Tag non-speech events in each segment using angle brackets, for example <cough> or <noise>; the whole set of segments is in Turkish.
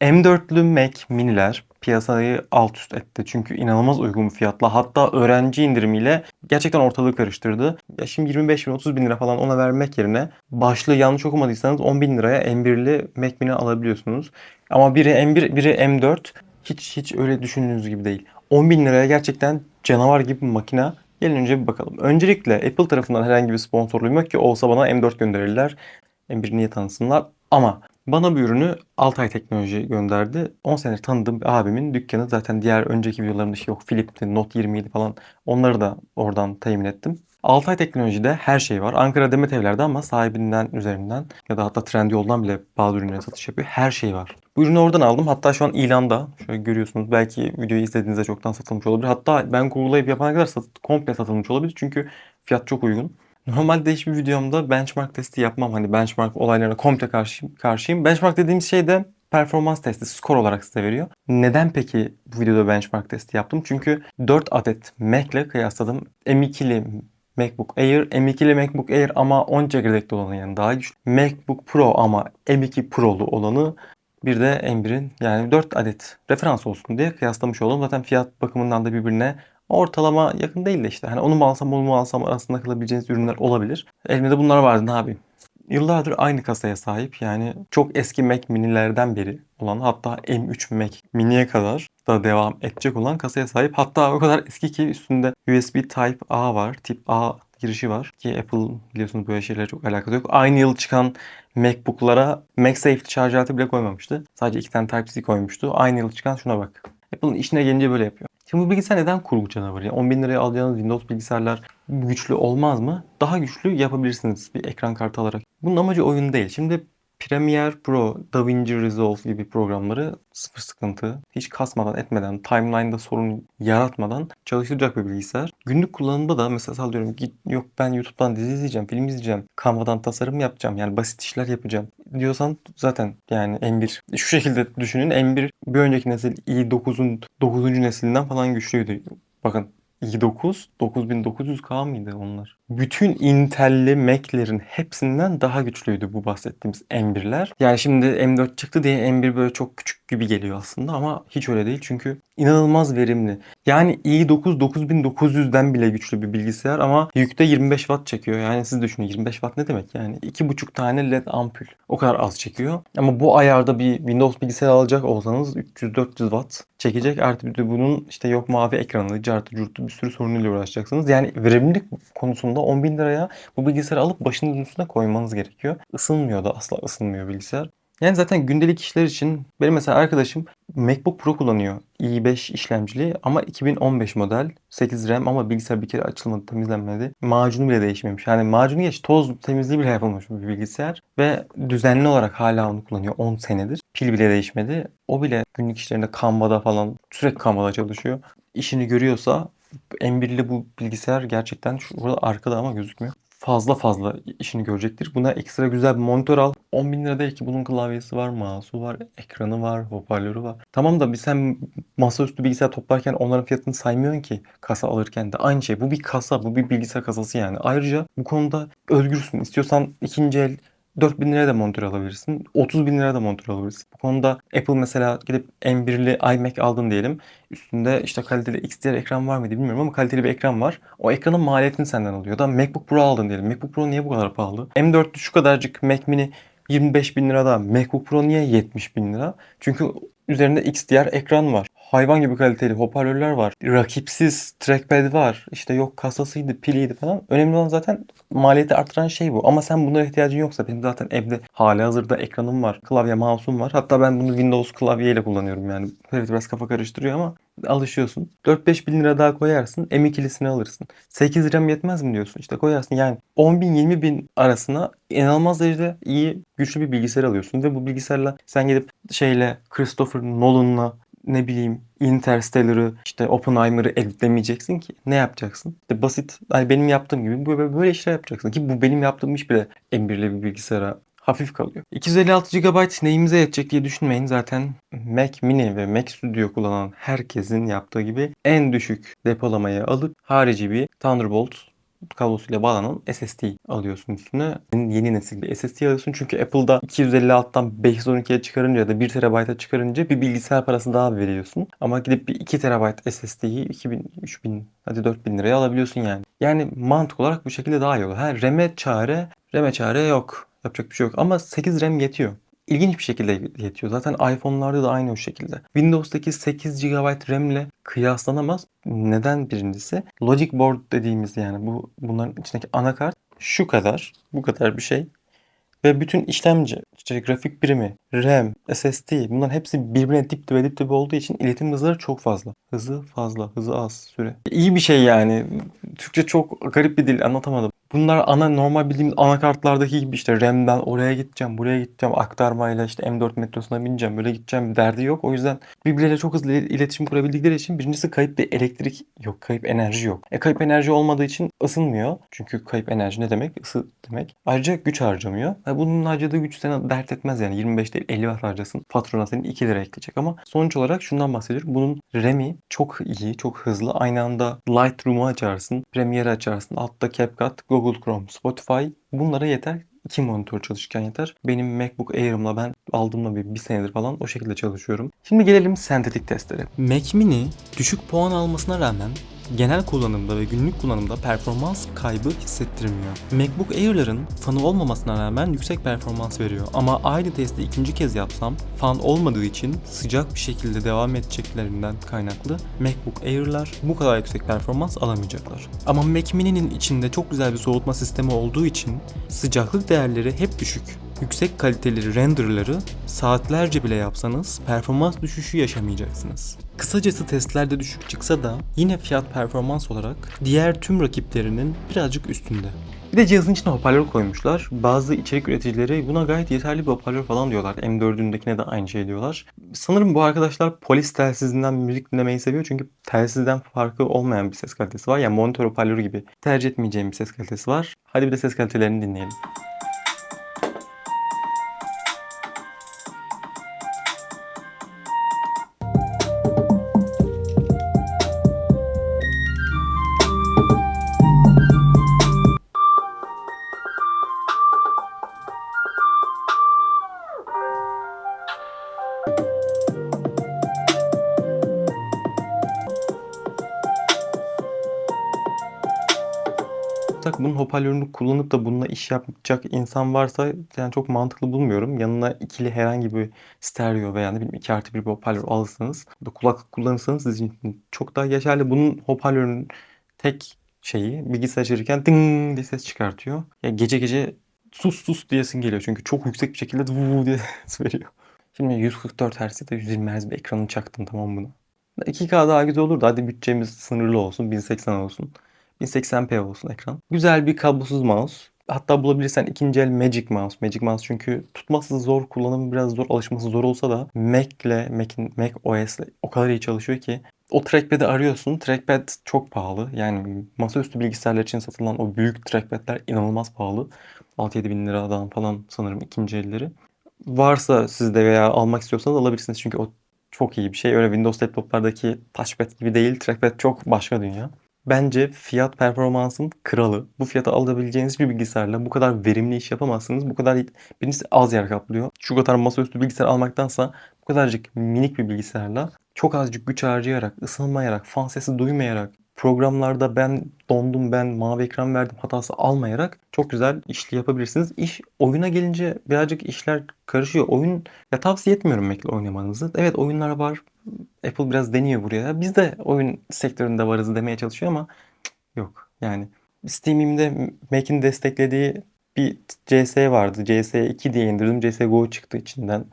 M4'lü Mac miniler piyasayı alt üst etti. Çünkü inanılmaz uygun fiyatla hatta öğrenci indirimiyle gerçekten ortalığı karıştırdı. Ya şimdi 25 bin 30 bin lira falan ona vermek yerine başlığı yanlış okumadıysanız 10 bin liraya M1'li Mac mini alabiliyorsunuz. Ama biri M1 biri M4 hiç hiç öyle düşündüğünüz gibi değil. 10 bin liraya gerçekten canavar gibi bir makine. Gelin önce bir bakalım. Öncelikle Apple tarafından herhangi bir sponsorluğum yok ki olsa bana M4 gönderirler. M1 niye tanısınlar? Ama bana bu ürünü Altay Teknoloji gönderdi. 10 senedir tanıdığım bir abimin dükkanı. Zaten diğer önceki videolarımda şey yok. Philip'ti, Note 27 falan. Onları da oradan temin ettim. Altay Teknoloji'de her şey var. Ankara Demet Evler'de ama sahibinden üzerinden ya da hatta Trendyol'dan bile bazı ürünlere satış yapıyor. Her şey var. Bu ürünü oradan aldım. Hatta şu an ilanda. Şöyle görüyorsunuz. Belki videoyu izlediğinizde çoktan satılmış olabilir. Hatta ben Google'layıp yapana kadar sat, komple satılmış olabilir. Çünkü fiyat çok uygun. Normalde hiçbir videomda benchmark testi yapmam. Hani benchmark olaylarına komple karşıyım. karşıyım. Benchmark dediğimiz şey de performans testi, skor olarak size veriyor. Neden peki bu videoda benchmark testi yaptım? Çünkü 4 adet Mac ile kıyasladım. M2'li MacBook Air, M2'li MacBook Air ama 10 çekirdekli olanı yani daha güçlü. MacBook Pro ama M2 Pro'lu olanı bir de M1'in yani 4 adet referans olsun diye kıyaslamış oldum. Zaten fiyat bakımından da birbirine ortalama yakın değil de işte. Hani onu mu alsam onu mu alsam arasında kalabileceğiniz ürünler olabilir. Elimde de bunlar vardı ne yapayım. Yıllardır aynı kasaya sahip yani çok eski Mac minilerden beri olan hatta M3 Mac miniye kadar da devam edecek olan kasaya sahip. Hatta o kadar eski ki üstünde USB Type A var. Tip A girişi var ki Apple biliyorsunuz böyle şeylere çok alakası yok. Aynı yıl çıkan MacBook'lara MagSafe şarj aleti bile koymamıştı. Sadece iki tane Type-C koymuştu. Aynı yıl çıkan şuna bak. Apple'ın işine gelince böyle yapıyor. Şimdi bu bilgisayar neden kurgu canavarı? Yani 10 bin liraya alacağınız Windows bilgisayarlar güçlü olmaz mı? Daha güçlü yapabilirsiniz bir ekran kartı alarak. Bunun amacı oyun değil. Şimdi Premiere Pro, DaVinci Resolve gibi programları sıfır sıkıntı, hiç kasmadan etmeden, timeline'da sorun yaratmadan çalıştıracak bir bilgisayar. Günlük kullanımda da mesela sallıyorum git yok ben YouTube'dan dizi izleyeceğim, film izleyeceğim, Canva'dan tasarım yapacağım yani basit işler yapacağım diyorsan zaten yani M1 şu şekilde düşünün M1 bir önceki nesil i9'un 9. nesilinden falan güçlüydü. Bakın i9 9900K mıydı onlar? Bütün Intel'li Mac'lerin hepsinden daha güçlüydü bu bahsettiğimiz M1'ler. Yani şimdi M4 çıktı diye M1 böyle çok küçük gibi geliyor aslında ama hiç öyle değil çünkü inanılmaz verimli. Yani i9 9900'den bile güçlü bir bilgisayar ama yükte 25 watt çekiyor. Yani siz düşünün 25 watt ne demek yani? 2,5 tane led ampul. O kadar az çekiyor. Ama bu ayarda bir Windows bilgisayar alacak olsanız 300-400 watt çekecek. Artı bunun işte yok mavi ekranı, cartı, curtu bir sürü sorunuyla uğraşacaksınız. Yani verimlilik konusunda 10 bin liraya bu bilgisayarı alıp başınızın üstüne koymanız gerekiyor. Isınmıyor da asla ısınmıyor bilgisayar. Yani zaten gündelik işler için benim mesela arkadaşım MacBook Pro kullanıyor. i5 işlemcili ama 2015 model 8 RAM ama bilgisayar bir kere açılmadı temizlenmedi. Macunu bile değişmemiş. Yani macunu geç toz temizliği bile yapılmış bir bilgisayar. Ve düzenli olarak hala onu kullanıyor 10 senedir. Pil bile değişmedi. O bile günlük işlerinde Canva'da falan sürekli Canva'da çalışıyor. İşini görüyorsa M1'li bu bilgisayar gerçekten şurada arkada ama gözükmüyor fazla fazla işini görecektir. Buna ekstra güzel bir monitör al. 10 bin lira değil ki bunun klavyesi var, mouse'u var, ekranı var, hoparlörü var. Tamam da bir sen masaüstü bilgisayar toplarken onların fiyatını saymıyorsun ki kasa alırken de. Aynı şey. Bu bir kasa, bu bir bilgisayar kasası yani. Ayrıca bu konuda özgürsün. İstiyorsan ikinci el 4 bin liraya da monitör alabilirsin. 30 bin liraya da monitör alabilirsin. Bu konuda Apple mesela gidip M1'li iMac aldın diyelim. Üstünde işte kaliteli XDR ekran var mıydı bilmiyorum ama kaliteli bir ekran var. O ekranın maliyetini senden alıyor. Da MacBook Pro aldın diyelim. MacBook Pro niye bu kadar pahalı? M4 şu kadarcık Mac mini 25 bin lirada. MacBook Pro niye 70 bin lira? Çünkü üzerinde XDR ekran var. Hayvan gibi kaliteli hoparlörler var. Rakipsiz trackpad var. İşte yok kasasıydı, piliydi falan. Önemli olan zaten maliyeti artıran şey bu. Ama sen bunlara ihtiyacın yoksa benim zaten evde hali hazırda ekranım var. Klavye, mouse'um var. Hatta ben bunu Windows klavyeyle kullanıyorum yani. Evet biraz kafa karıştırıyor ama alışıyorsun. 4-5 bin lira daha koyarsın. M2'lisini alırsın. 8 RAM yetmez mi diyorsun? İşte koyarsın. Yani 10 bin 20 bin arasına inanılmaz derecede iyi güçlü bir bilgisayar alıyorsun. Ve bu bilgisayarla sen gidip şeyle Christopher Nolan'la ne bileyim Interstellar'ı işte Oppenheimer'ı editlemeyeceksin ki. Ne yapacaksın? İşte basit hani benim yaptığım gibi böyle, böyle işler yapacaksın ki bu benim yaptığım iş bile M1'li bir bilgisayara hafif kalıyor. 256 GB neyimize yetecek diye düşünmeyin. Zaten Mac Mini ve Mac Studio kullanan herkesin yaptığı gibi en düşük depolamayı alıp harici bir Thunderbolt kablosuyla bağlanan SSD alıyorsun üstüne. Yeni nesil bir SSD alıyorsun. Çünkü Apple'da 256'dan 512'ye çıkarınca ya da 1 TB'a çıkarınca bir bilgisayar parası daha veriyorsun. Ama gidip bir 2 TB SSD'yi 2000, 3000 hadi 4000 liraya alabiliyorsun yani. Yani mantık olarak bu şekilde daha iyi olur. Ha RAM'e çare, RAM'e çare yok. Yapacak bir şey yok. Ama 8 RAM yetiyor. İlginç bir şekilde yetiyor. Zaten iPhone'larda da aynı o şekilde. Windows'taki 8 GB RAM ile kıyaslanamaz. Neden birincisi? Logic board dediğimiz yani bu bunların içindeki anakart şu kadar, bu kadar bir şey. Ve bütün işlemci, işte grafik birimi, RAM, SSD bunların hepsi birbirine dip dibe dip dibe olduğu için iletim hızları çok fazla. Hızı fazla, hızı az süre. İyi bir şey yani. Türkçe çok garip bir dil anlatamadım. Bunlar ana normal bildiğimiz anakartlardaki gibi işte RAM'den oraya gideceğim, buraya gideceğim, aktarmayla işte M4 metrosuna bineceğim, böyle gideceğim derdi yok. O yüzden birbirleriyle çok hızlı iletişim kurabildikleri için birincisi kayıp bir elektrik yok, kayıp enerji yok. E kayıp enerji olmadığı için ısınmıyor. Çünkü kayıp enerji ne demek? Isı demek. Ayrıca güç harcamıyor. E bunun harcadığı güç sana dert etmez yani 25 değil 50 watt harcasın. Faturana senin 2 lira ekleyecek ama sonuç olarak şundan bahsediyorum. Bunun RAM'i çok iyi, çok hızlı. Aynı anda Lightroom'u açarsın, Premiere açarsın, altta CapCut, Google Chrome, Spotify bunlara yeter. İki monitör çalışırken yeter. Benim MacBook Air'ımla ben aldığımda bir, bir senedir falan o şekilde çalışıyorum. Şimdi gelelim sentetik testlere. Mac Mini düşük puan almasına rağmen genel kullanımda ve günlük kullanımda performans kaybı hissettirmiyor. MacBook Air'ların fanı olmamasına rağmen yüksek performans veriyor. Ama aynı testi ikinci kez yapsam fan olmadığı için sıcak bir şekilde devam edeceklerinden kaynaklı MacBook Air'lar bu kadar yüksek performans alamayacaklar. Ama Mac Mini'nin içinde çok güzel bir soğutma sistemi olduğu için sıcaklık değerleri hep düşük yüksek kaliteli renderları saatlerce bile yapsanız performans düşüşü yaşamayacaksınız. Kısacası testlerde düşük çıksa da yine fiyat performans olarak diğer tüm rakiplerinin birazcık üstünde. Bir de cihazın içine hoparlör koymuşlar. Bazı içerik üreticileri buna gayet yeterli bir hoparlör falan diyorlar. M4'ündekine de aynı şey diyorlar. Sanırım bu arkadaşlar polis telsizinden müzik dinlemeyi seviyor. Çünkü telsizden farkı olmayan bir ses kalitesi var. Yani monitör hoparlörü gibi tercih etmeyeceğim bir ses kalitesi var. Hadi bir de ses kalitelerini dinleyelim. Bunun hoparlörünü kullanıp da bununla iş yapacak insan varsa yani çok mantıklı bulmuyorum. Yanına ikili herhangi bir stereo veya ne bileyim 2 artı bir hoparlör alırsanız da kulaklık kullanırsanız sizin için çok daha geçerli. Bunun hoparlörünün tek şeyi bilgisayar açarken ding diye ses çıkartıyor. Yani gece gece sus sus diyesin geliyor. Çünkü çok yüksek bir şekilde vuu diye <laughs> ses veriyor. Şimdi 144 Hz ya da 120 Hz bir ekranı çaktım tamam bunu. 2K daha güzel olurdu. Hadi bütçemiz sınırlı olsun. 1080 olsun. 1080p olsun ekran. Güzel bir kablosuz mouse. Hatta bulabilirsen ikinci el Magic Mouse. Magic Mouse çünkü tutması zor, kullanımı biraz zor, alışması zor olsa da Mac ile Mac'in Mac OS ile o kadar iyi çalışıyor ki o trackpad'i arıyorsun. Trackpad çok pahalı. Yani masaüstü bilgisayarlar için satılan o büyük trackpad'ler inanılmaz pahalı. 6-7 bin liradan falan sanırım ikinci elleri. Varsa sizde veya almak istiyorsanız alabilirsiniz. Çünkü o çok iyi bir şey. Öyle Windows laptoplardaki touchpad gibi değil. Trackpad çok başka dünya. Bence fiyat performansın kralı. Bu fiyata alabileceğiniz bir bilgisayarla bu kadar verimli iş yapamazsınız. Bu kadar birincisi az yer kaplıyor. Şu kadar masaüstü bilgisayar almaktansa bu kadarcık minik bir bilgisayarla çok azıcık güç harcayarak, ısınmayarak, fan sesi duymayarak, programlarda ben dondum ben mavi ekran verdim hatası almayarak çok güzel işli yapabilirsiniz. İş oyuna gelince birazcık işler karışıyor. Oyun ya tavsiye etmiyorum Mac'le oynamanızı. Evet oyunlar var. Apple biraz deniyor buraya. Biz de oyun sektöründe varız demeye çalışıyor ama yok. Yani Steam'imde Mac'in desteklediği bir CS vardı. CS2 diye indirdim. CSGO çıktı içinden.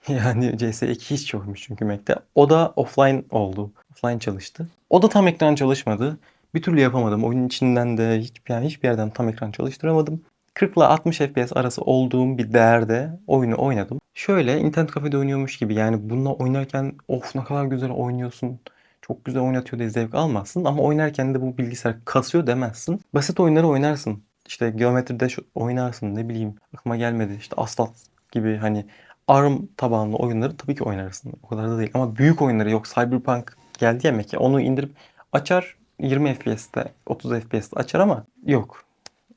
<laughs> Yani CS2 hiç yokmuş çünkü Mac'te. O da offline oldu. Offline çalıştı. O da tam ekran çalışmadı. Bir türlü yapamadım. Oyunun içinden de hiç, yani hiçbir yerden tam ekran çalıştıramadım. 40 ile 60 FPS arası olduğum bir değerde oyunu oynadım. Şöyle internet kafede oynuyormuş gibi yani bununla oynarken of ne kadar güzel oynuyorsun. Çok güzel oynatıyor diye zevk almazsın ama oynarken de bu bilgisayar kasıyor demezsin. Basit oyunları oynarsın. İşte geometride oynarsın ne bileyim aklıma gelmedi. İşte Asphalt gibi hani ARM tabanlı oyunları tabii ki oynarsın. O kadar da değil. Ama büyük oyunları yok. Cyberpunk geldi ya. Onu indirip açar 20 FPS'te 30 FPS'te açar ama yok.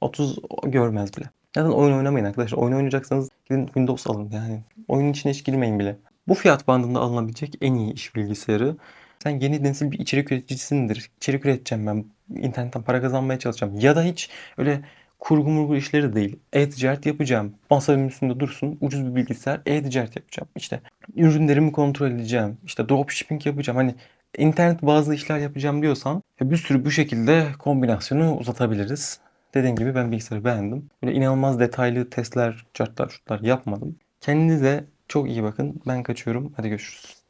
30 görmez bile. Zaten oyun oynamayın arkadaşlar. Oyun oynayacaksanız gidin Windows alın yani. Oyunun içine hiç girmeyin bile. Bu fiyat bandında alınabilecek en iyi iş bilgisayarı. Sen yeni nesil bir içerik üreticisindir. İçerik üreteceğim ben. internetten para kazanmaya çalışacağım. Ya da hiç öyle kurgu murgu işleri de değil. E-ticaret yapacağım. Masamın üstünde dursun. Ucuz bir bilgisayar. E-ticaret yapacağım. İşte ürünlerimi kontrol edeceğim. İşte dropshipping yapacağım. Hani internet bazı işler yapacağım diyorsan bir sürü bu şekilde kombinasyonu uzatabiliriz. Dediğim gibi ben bilgisayarı beğendim. Böyle inanılmaz detaylı testler, chartlar, şutlar yapmadım. Kendinize çok iyi bakın. Ben kaçıyorum. Hadi görüşürüz.